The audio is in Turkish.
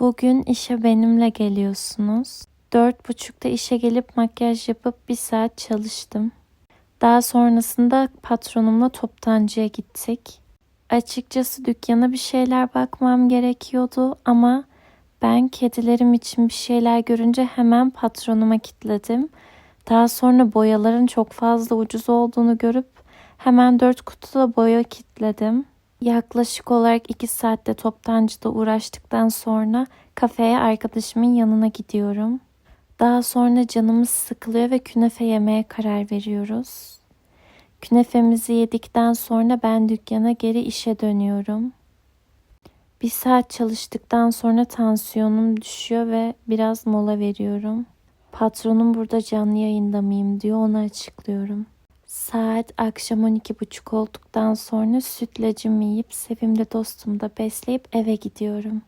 Bugün işe benimle geliyorsunuz. Dört buçukta işe gelip makyaj yapıp bir saat çalıştım. Daha sonrasında patronumla toptancıya gittik. Açıkçası dükkana bir şeyler bakmam gerekiyordu ama ben kedilerim için bir şeyler görünce hemen patronuma kilitledim. Daha sonra boyaların çok fazla ucuz olduğunu görüp hemen dört kutuda boya kilitledim. Yaklaşık olarak iki saatte toptancıda uğraştıktan sonra kafeye arkadaşımın yanına gidiyorum. Daha sonra canımız sıkılıyor ve künefe yemeye karar veriyoruz. Künefemizi yedikten sonra ben dükkana geri işe dönüyorum. Bir saat çalıştıktan sonra tansiyonum düşüyor ve biraz mola veriyorum. Patronum burada canlı yayında mıyım diyor onu açıklıyorum. Saat akşam 12.30 olduktan sonra sütlacımı yiyip Sevimli dostumu da besleyip eve gidiyorum.